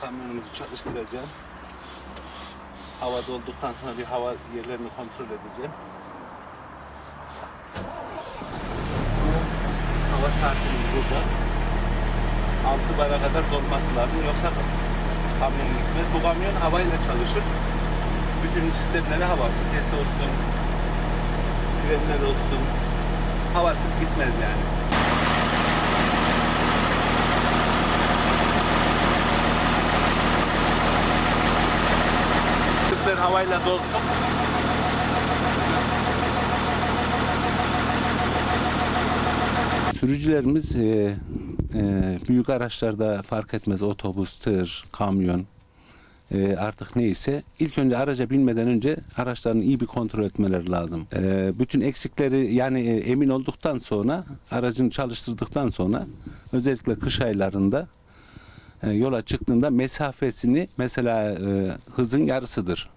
Kamyonumuzu çalıştıracağım. Hava dolduktan sonra bir hava yerlerini kontrol edeceğim. Hava saatimiz burada. 6 bara kadar dolması lazım. Yoksa kamyon gitmez. Bu kamyon havayla çalışır. Bütün sistemleri hava. Vites olsun, frenler olsun. Havasız gitmez yani. Havayla dolsun. Sürücülerimiz e, e, büyük araçlarda fark etmez otobüs, tır, kamyon e, artık neyse ilk önce araca binmeden önce araçlarını iyi bir kontrol etmeleri lazım. E, bütün eksikleri yani e, emin olduktan sonra aracını çalıştırdıktan sonra özellikle kış aylarında e, yola çıktığında mesafesini mesela e, hızın yarısıdır.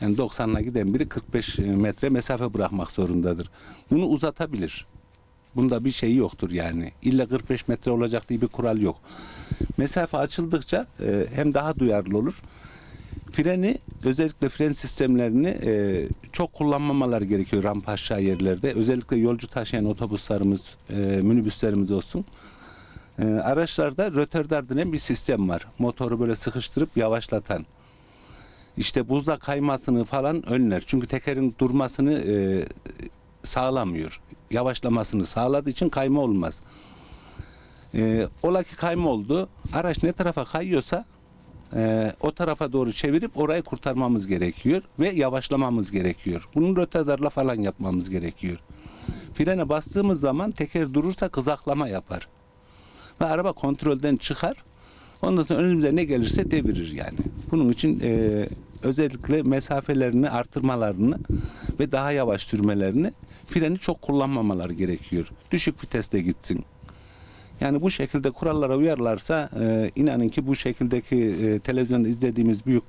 Yani 90'la giden biri 45 metre mesafe bırakmak zorundadır. Bunu uzatabilir. Bunda bir şey yoktur yani. İlla 45 metre olacak diye bir kural yok. Mesafe açıldıkça e, hem daha duyarlı olur. Freni özellikle fren sistemlerini e, çok kullanmamalar gerekiyor rampa aşağı yerlerde. Özellikle yolcu taşıyan otobüslerimiz, e, minibüslerimiz olsun. E, araçlarda rötordar denen bir sistem var. Motoru böyle sıkıştırıp yavaşlatan. İşte buzda kaymasını falan önler. Çünkü tekerin durmasını e, sağlamıyor. Yavaşlamasını sağladığı için kayma olmaz. E, ola ki kayma oldu. Araç ne tarafa kayıyorsa e, o tarafa doğru çevirip orayı kurtarmamız gerekiyor ve yavaşlamamız gerekiyor. Bunun rötadarla falan yapmamız gerekiyor. Frene bastığımız zaman teker durursa kızaklama yapar. Ve araba kontrolden çıkar. Ondan sonra önümüze ne gelirse devirir yani. Bunun için e, özellikle mesafelerini artırmalarını ve daha yavaş sürmelerini freni çok kullanmamaları gerekiyor. Düşük viteste gitsin. Yani bu şekilde kurallara uyarlarsa e, inanın ki bu şekildeki e, televizyonda izlediğimiz büyük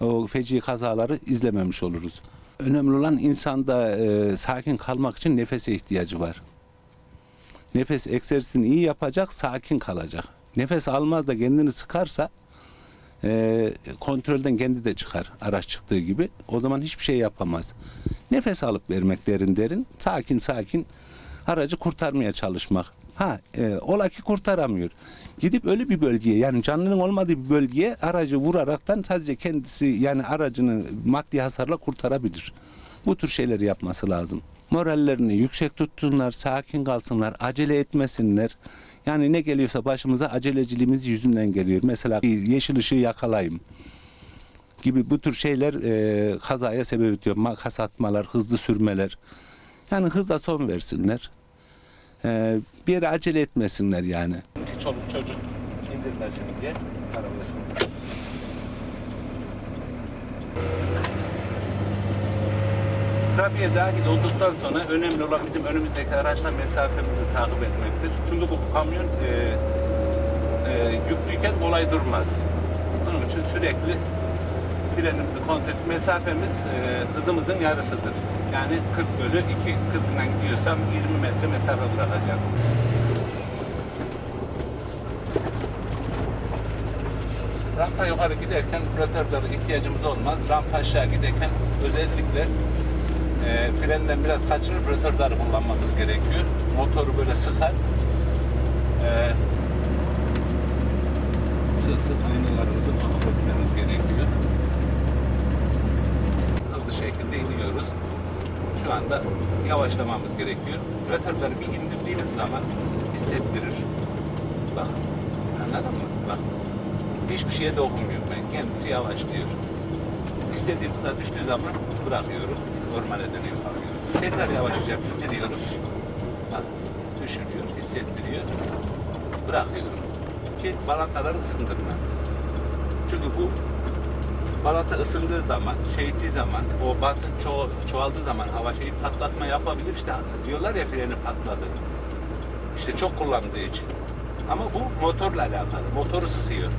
o feci kazaları izlememiş oluruz. Önemli olan insanda e, sakin kalmak için nefese ihtiyacı var. Nefes egzersizini iyi yapacak, sakin kalacak. Nefes almaz da kendini sıkarsa e, kontrolden kendi de çıkar araç çıktığı gibi. O zaman hiçbir şey yapamaz. Nefes alıp vermek derin derin, sakin sakin aracı kurtarmaya çalışmak. Ha, e, ola ki kurtaramıyor. Gidip öyle bir bölgeye yani canlının olmadığı bir bölgeye aracı vuraraktan sadece kendisi yani aracını maddi hasarla kurtarabilir. Bu tür şeyleri yapması lazım. Morallerini yüksek tutsunlar, sakin kalsınlar, acele etmesinler. Yani ne geliyorsa başımıza aceleciliğimiz yüzünden geliyor. Mesela yeşil ışığı yakalayayım gibi bu tür şeyler e, kazaya sebep ediyor. Makas atmalar, hızlı sürmeler. Yani hıza son versinler. E, bir yere acele etmesinler yani. Çoluk çocuk indirmesin diye arabasını. Trafiğe dahil olduktan sonra önemli olan bizim önümüzdeki araçla mesafemizi takip etmektir. Çünkü bu kamyon e, e, yüklüyken kolay durmaz. Bunun için sürekli frenimizi kontrol edip mesafemiz e, hızımızın yarısıdır. Yani 40 bölü 2, 40'dan gidiyorsam 20 metre mesafe bırakacağım. Rampa yukarı giderken rotörlere ihtiyacımız olmaz. Rampa aşağı giderken özellikle e, frenden biraz kaçırıp rotörleri kullanmamız gerekiyor. Motoru böyle sıkar. E, sık sık aynalarımızı kontrol etmeniz gerekiyor. Hızlı şekilde iniyoruz. Şu anda yavaşlamamız gerekiyor. Rotörleri bir indirdiğimiz zaman hissettirir. Bak. Anladın mı? Bak. Hiçbir şeye dokunmuyor. Ben kendisi yavaşlıyor. İstediğim hıza düştüğü zaman bırakıyorum. Normale dönüyor kalkıyor. Tekrar yavaşça bindiriyorum. Bak düşürüyor, hissettiriyor. Bırakıyorum. Ki balataları ısındırma. Çünkü bu balata ısındığı zaman, şey zaman, o basınç ço- çoğaldığı zaman hava şeyi patlatma yapabilir. İşte diyorlar ya freni patladı. İşte çok kullandığı için. Ama bu motorla alakalı. Motoru sıkıyor.